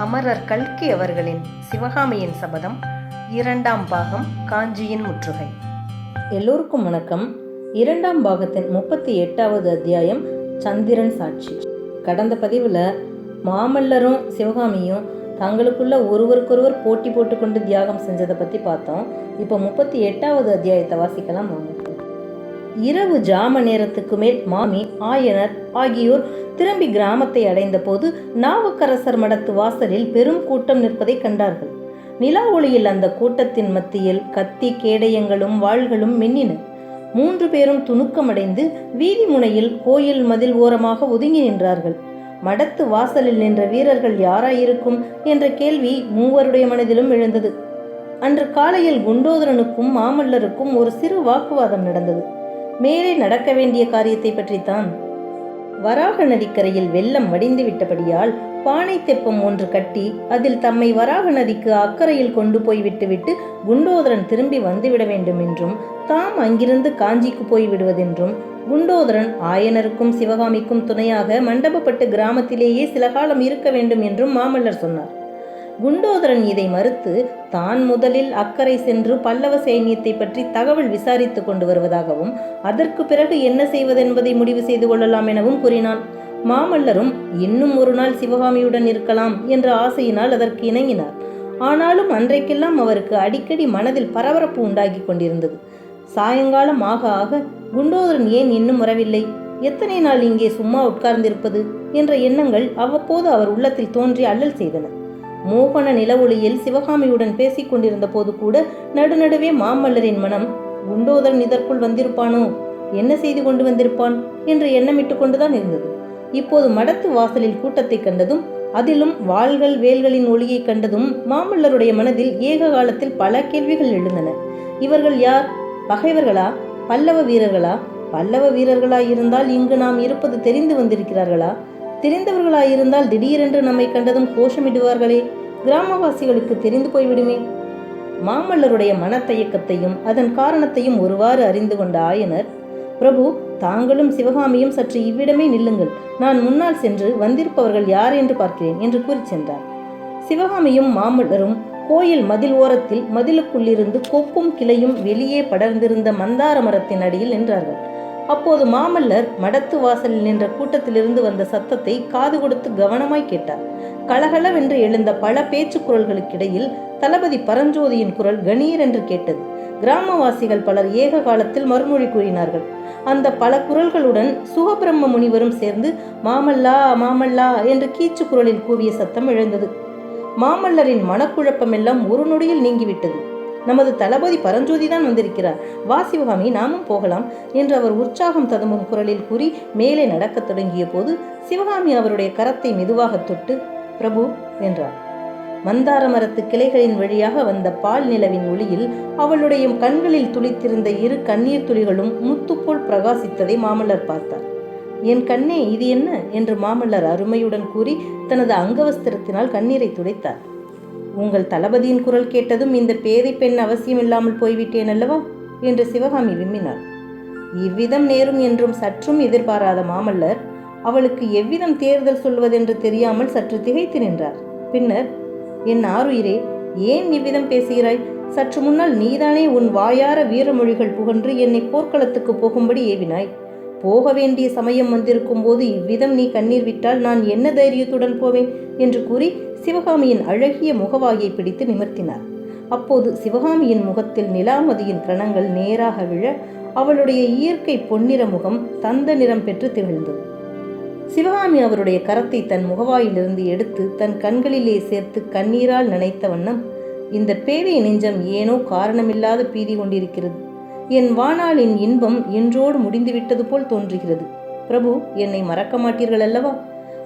அமரர் கல்கி அவர்களின் சிவகாமியின் சபதம் இரண்டாம் பாகம் காஞ்சியின் முற்றுகை. எல்லோருக்கும் வணக்கம். இரண்டாம் பாகத்தின் முப்பத்தி எட்டாவது அத்தியாயம் சந்திரன் சாட்சி. கடந்த பதிவில் மாமல்லரும் சிவகாமியும் தங்களுக்குள்ள ஒருவருக்கொருவர் போட்டி போட்டுக்கொண்டு தியாகம் செஞ்சதை பற்றி பார்த்தோம். இப்போ முப்பத்தி எட்டாவது அத்தியாயத்தை வாசிக்கலாம் வாங்க. இரவு ஜாம நேரத்துக்கு மேல் மாமி ஆயனர் ஆகியோர் திரும்பி கிராமத்தை அடைந்தபோது நாவுக்கரசர் மடத்து வாசலில் பெரும் கூட்டம் நிற்பதை கண்டார்கள். நிலா ஒளியில் அந்த கூட்டத்தின் மத்தியில் கத்தி கேடயங்களும் வாள்களும் மின்னின. மூன்று பேரும் துணுக்கமடைந்து வீதி முனையில் கோயில் மதில் ஓரமாக ஒதுங்கி நின்றார்கள். மடத்து வாசலில் நின்ற வீரர்கள் யாராயிருக்கும் என்ற கேள்வி மூவருடைய மனதிலும் எழுந்தது. அன்று காலையில் குண்டோதரனுக்கும் மாமல்லருக்கும் ஒரு சிறு வாக்குவாதம் நடந்தது. மேலே நடக்க வேண்டிய காரியத்தை பற்றித்தான். வராக நதிக்கரையில் வெள்ளம் வடிந்து விட்டபடியால் பானை தெப்பம் ஒன்று கட்டி அதில் தம்மை வராக நதிக்கு அக்கறையில் கொண்டு போய் விட்டுவிட்டு குண்டோதரன் திரும்பி வந்துவிட வேண்டும் என்றும் தாம் அங்கிருந்து காஞ்சிக்கு போய் விடுவதென்றும் குண்டோதரன் ஆயனருக்கும் சிவகாமிக்கும் துணையாக மண்டபப்பட்டு கிராமத்திலேயே சில காலம் இருக்க வேண்டும் என்றும் மாமல்லர் சொன்னார். குண்டோதரன் இதை மறுத்து தான் முதலில் அக்கறை சென்று பல்லவ சைன்யத்தை பற்றி தகவல் விசாரித்து கொண்டு வருவதாகவும் அதற்கு பிறகு என்ன செய்வதென்பதை முடிவு செய்து கொள்ளலாம் எனவும் கூறினான். மாமல்லரும் இன்னும் ஒரு நாள் சிவகாமியுடன் இருக்கலாம் என்ற ஆசையினால் அதற்கு இணங்கினார். ஆனாலும் அன்றைக்கெல்லாம் அவருக்கு அடிக்கடி மனதில் பரபரப்பு உண்டாகி கொண்டிருந்தது. சாயங்காலம் ஆக ஆக குண்டோதரன் ஏன் இன்னும் வரவில்லை? எத்தனை நாள் இங்கே சும்மா உட்கார்ந்திருப்பது? என்ற எண்ணங்கள் அவ்வப்போது அவர் உள்ளத்தில் தோன்றி அல்லல் செய்தன. மோகன நிலவொளியில் சிவகாமியுடன் பேசிக் கொண்டிருந்த போது கூட நடுநடுவே மாமல்லரின் மனம் குண்டோதரன் இதற்குள் வந்திருப்பானோ? என்ன செய்து கொண்டு வந்திருப்பான்? என்று எண்ணமிட்டு கொண்டுதான் இருந்தது. இப்போது மடத்து வாசலில் கூட்டத்தை கண்டதும் அதிலும் வாள்கள் வேல்களின் ஒளியை கண்டதும் மாமல்லருடைய மனதில் ஏக காலத்தில் பல கேள்விகள் எழுந்தன. இவர்கள் யார்? பகைவர்களா? பல்லவ வீரர்களா? பல்லவ வீரர்களா இருந்தால் இங்கு நாம் இருப்பது தெரிந்து வந்திருக்கிறார்களா? தெரிந்தவர்களாயிருந்தால் திடீரென்று நம்மை கண்டதும் கோஷமிடுவார்களே. கிராமவாசிகளுக்கு தெரிந்து போய்விடுமே. மாமல்லருடைய மனத்தயக்கத்தையும் அதன் காரணத்தையும் ஒருவாறு அறிந்து கொண்ட ஆயனர் பிரபு தாங்களும் சிவகாமியும் சற்று இவ்விடமே நில்லுங்கள். நான் முன்னால் சென்று வந்திருப்பவர்கள் யார் என்று பார்க்கிறேன் என்று கூறி சென்றார். சிவகாமியும் மாமல்லரும் கோயில் மதில் ஓரத்தில் மதிலுக்குள்ளிருந்து கொப்பும் கிளையும் வெளியே படர்ந்திருந்த மந்தார மரத்தின் அடியில் நின்றார்கள். அப்போது மாமல்லர் மடத்து வாசலில் நின்ற கூட்டத்திலிருந்து வந்த சத்தத்தை காது கொடுத்து கவனமாய் கேட்டார். கலகலவென்று எழுந்த பல பேச்சு குரல்களுக்கிடையில் தளபதி பரஞ்சோதியின் குரல் கணீர் என்று கேட்டது. கிராமவாசிகள் பலர் ஏக காலத்தில் மறுமொழி கூறினார்கள். அந்த பல குரல்களுடன் சுகபிரம்ம முனிவரும் சேர்ந்து மாமல்லா மாமல்லா என்று கீச்சு குரலில் கூவிய சத்தம் எழுந்தது. மாமல்லரின் மனக்குழப்பமெல்லாம் ஒரு நொடியில் நீங்கிவிட்டது. நமது தளபதி பரஞ்சோதி தான் வந்திருக்கிறார். வா சிவகாமி நாமும் போகலாம் என்று அவர் உற்சாகம் ததும்பும் குரலில் கூறி மேலே நடக்கத் தொடங்கிய போது சிவகாமி அவருடைய கரத்தை மெதுவாக தொட்டு பிரபு என்றார். மந்தார மரத்து கிளைகளின் வழியாக வந்த பால் நிலவின் ஒளியில் அவளுடைய கண்களில் துளித்திருந்த இரு கண்ணீர் துளிகளும் முத்துப்போல் பிரகாசித்ததை மாமல்லர் பார்த்தார். என் கண்ணே இது என்ன? என்று மாமல்லர் அருமையுடன் கூறி தனது அங்கவஸ்திரத்தினால் கண்ணீரை துடைத்தார். உங்கள் தளபதியின் குரல் கேட்டதும் இந்த பேதை பெண் அவசியமில்லாமல் போய்விட்டேன் அல்லவா? என்று சிவகாமி விம்மினாள். இவ்விதம் நேரும் என்றும் சற்றும் எதிர்பாராத மாமல்லர் அவளுக்கு எவ்விதம் தேர்தல் சொல்வதென்று தெரியாமல் சற்று திகைத்து நின்றார். பின்னர் என் ஆருயிரே ஏன் இவ்விதம் பேசுகிறாய்? சற்று முன்னால் நீதானே உன் வாயார வீரமொழிகள் புகன்று என்னை போர்க்களத்துக்கு போகும்படி ஏவினாய். போக வேண்டிய சமயம் வந்திருக்கும் போது இவ்விதம் நீ கண்ணீர் விட்டால் நான் என்ன தைரியத்துடன் போவேன்? என்று கூறி சிவகாமியின் அழகிய முகவாயை பிடித்து நிமிர்த்தினார். அப்போது சிவகாமியின் முகத்தில் நிலாமதியின் கிரணங்கள் நேராக விழ அவளுடைய இயற்கை பொன்னிற முகம் தந்த நிறம் பெற்று திகழ்ந்தது. சிவகாமி அவருடைய கரத்தை தன் முகவாயிலிருந்து எடுத்து தன் கண்களிலே சேர்த்து கண்ணீரால் நனைத்த வண்ணம் இந்த பேதை நெஞ்சம் ஏனோ காரணமில்லாத பீதி கொண்டிருக்கிறது. என் வாணாளின் இன்பம் இன்றோடு முடிந்துவிட்டது போல் தோன்றுகிறது. பிரபு என்னை மறக்க மாட்டீர்கள் அல்லவா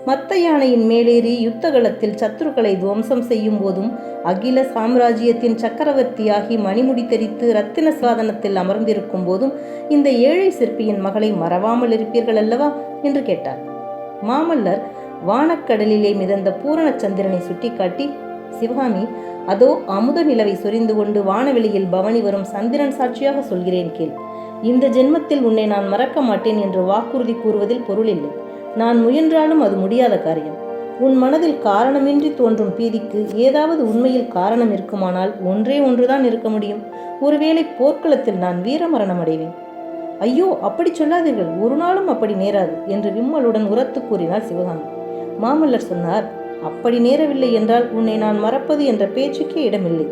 மத்த யானையின் மேலேறி யுத்தகலத்தில் சத்துருக்களை துவம்சம் செய்யும் போதும் அகில சாம்ராஜ்யத்தின் சக்கரவர்த்தியாகி மணிமுடி தெரித்து ரத்தின சாதனத்தில் அமர்ந்திருக்கும் போதும் இந்த ஏழை சிற்பியின் மகளை மறவாமல் இருப்பீர்கள் அல்லவா என்று கேட்டார். மாமல்லர் வானக்கடலிலே மிதந்த பூரண சந்திரனை சுட்டிக்காட்டி சிவகாமி அதோ அமுத நிலவை சொரிந்து கொண்டு வானவெளியில் பவனி வரும் சந்திரன் சாட்சியாக சொல்கிறேன் கேள். இந்த ஜென்மத்தில் உன்னை நான் மறக்க மாட்டேன் என்று வாக்குறுதி கூறுவதில் பொருள் இல்லை நான் முயன்றாலும் அது முடியாத காரியம். உன் மனதில் காரணமின்றி தோன்றும் பீதிக்கு ஏதாவது உண்மையில் காரணம் இருக்குமானால் ஒன்றே ஒன்றுதான் இருக்க முடியும். ஒருவேளை போர்க்களத்தில் நான் வீரமரணம் அடைவேன். ஐயோ அப்படி சொல்லாதீர்கள். ஒரு நாளும் அப்படி நேராது என்று விம்மலுடன் உரத்து கூறினார் சிவகாமி. மாமல்லர் சொன்னார் அப்படி நேரவில்லை என்றால் உன்னை நான் மறப்பது என்ற பேச்சுக்கே இடமில்லை.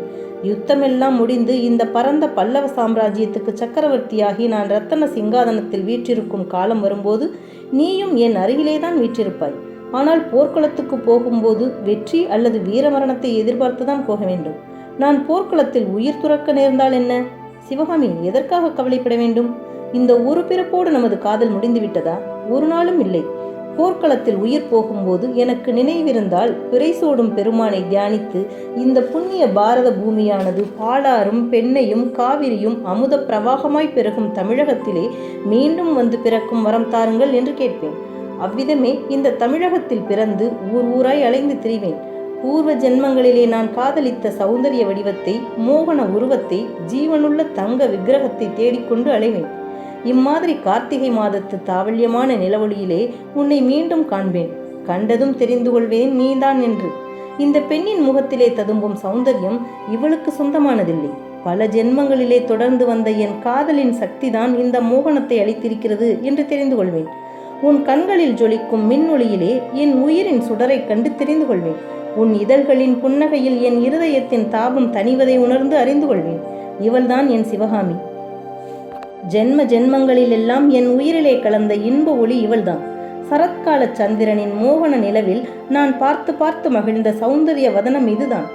யுத்தமெல்லாம் முடிந்து இந்த பரந்த பல்லவ சாம்ராஜ்யத்துக்கு சக்கரவர்த்தியாகி நான் ரத்தன சிங்காதனத்தில் வீற்றிருக்கும் காலம் வரும்போது நீயும் என் அருகிலே தான் வீற்றிருப்பாய். ஆனால் போர்க்களத்துக்கு போகும்போது வெற்றி அல்லது வீரமரணத்தை எதிர்பார்த்துதான் போக வேண்டும். நான் போர்க்களத்தில் உயிர் துறக்க நேர்ந்தால் என்ன? சிவகாமி எதற்காக கவலைப்பட வேண்டும்? இந்த ஒரு பிறப்போடு நமது காதல் முடிந்துவிட்டதா? ஒரு நாளும் இல்லை. போர்க்களத்தில் உயிர் போகும்போது எனக்கு நினைவிருந்தால் பிறைசோடும் பெருமானை தியானித்து இந்த புண்ணிய பாரத பூமியானது பாலாரும் பெண்ணையும் காவிரியும் அமுத பிரவாகமாய் பெருகும் தமிழகத்திலே மீண்டும் வந்து பிறக்கும் வரம் தாருங்கள் என்று கேட்பேன். அவ்விதமே இந்த தமிழகத்தில் பிறந்து ஊர் ஊராய் அலைந்து திரிவேன். பூர்வ ஜென்மங்களிலே நான் காதலித்த சௌந்தரிய வடிவத்தை மோகன உருவத்தை ஜீவனுள்ள தங்க விக்கிரகத்தை தேடிக்கொண்டு அலைவேன். இம்மாதிரி கார்த்திகை மாதத்து தாவல்யமான நிலவொளியிலே உன்னை மீண்டும் காண்பேன். கண்டதும் தெரிந்து கொள்வேன் நீதான் என்று. இந்த பெண்ணின் முகத்திலே ததும்பும் சௌந்தரியம் இவளுக்கு சொந்தமானதில்லை. பல ஜென்மங்களிலே தொடர்ந்து வந்த என் காதலின் சக்திதான் இந்த மோகனத்தை அளித்திருக்கிறது என்று தெரிந்து கொள்வேன். உன் கண்களில் ஜொலிக்கும் மின்னொளியிலே என் உயிரின் சுடரை கண்டு தெரிந்து கொள்வேன். உன் இதழ்களின் புன்னகையில் என் இருதயத்தின் தாபம் தணிவதை உணர்ந்து அறிந்து கொள்வேன். இவள்தான் என் சிவகாமி. ஜென்ம ஜென்மங்களிலெல்லாம் என் உயிரிலே கலந்த இன்ப ஒளி இவள்தான். சரத்கால சந்திரனின் மோகன நிலவில் நான் பார்த்து பார்த்து மகிழ்ந்த சௌந்தரிய வதனம் இதுதான்.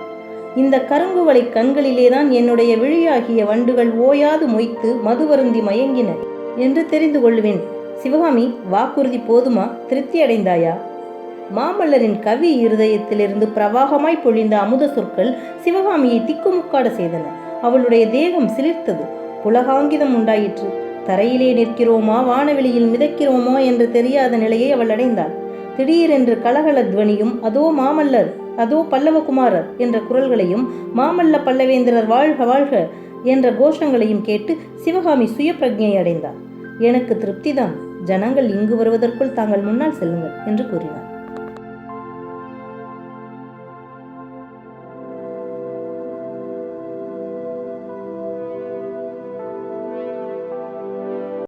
இந்த கருங்குவளை கண்களிலேதான் என்னுடைய விழியாகிய வண்டுகள் ஓயாது மொய்த்து மதுவருந்தி மயங்கின. என்று தெரிந்து கொள்வேன். சிவகாமி வாக்குறுதி போதுமா? திருப்தி அடைந்தாயா? மாமல்லரின் கவி இருதயத்திலிருந்து பிரவாகமாய் பொழிந்த அமுத சொற்கள் சிவகாமியை திக்குமுக்காட செய்தன. அவளுடைய தேகம் சிலிர்த்தது. புலகாங்கிதம் உண்டாயிற்று. தரையிலே நிற்கிறோமா? வானவெளியில் மிதக்கிறோமா? என்று தெரியாத நிலையை அவள் அடைந்தாள். திடீரென்று கலகல துவனியும் அதோ மாமல்லர் அதோ பல்லவகுமாரர் என்ற குரல்களையும் மாமல்ல பல்லவேந்திரர் வாழ்க வாழ்க என்ற கோஷங்களையும் கேட்டு சிவகாமி சுய பிரஜையை அடைந்தார் எனக்கு திருப்திதான். ஜனங்கள் இங்கு வருவதற்குள் தாங்கள் முன்னால் செல்லுங்கள் என்று கூறினார்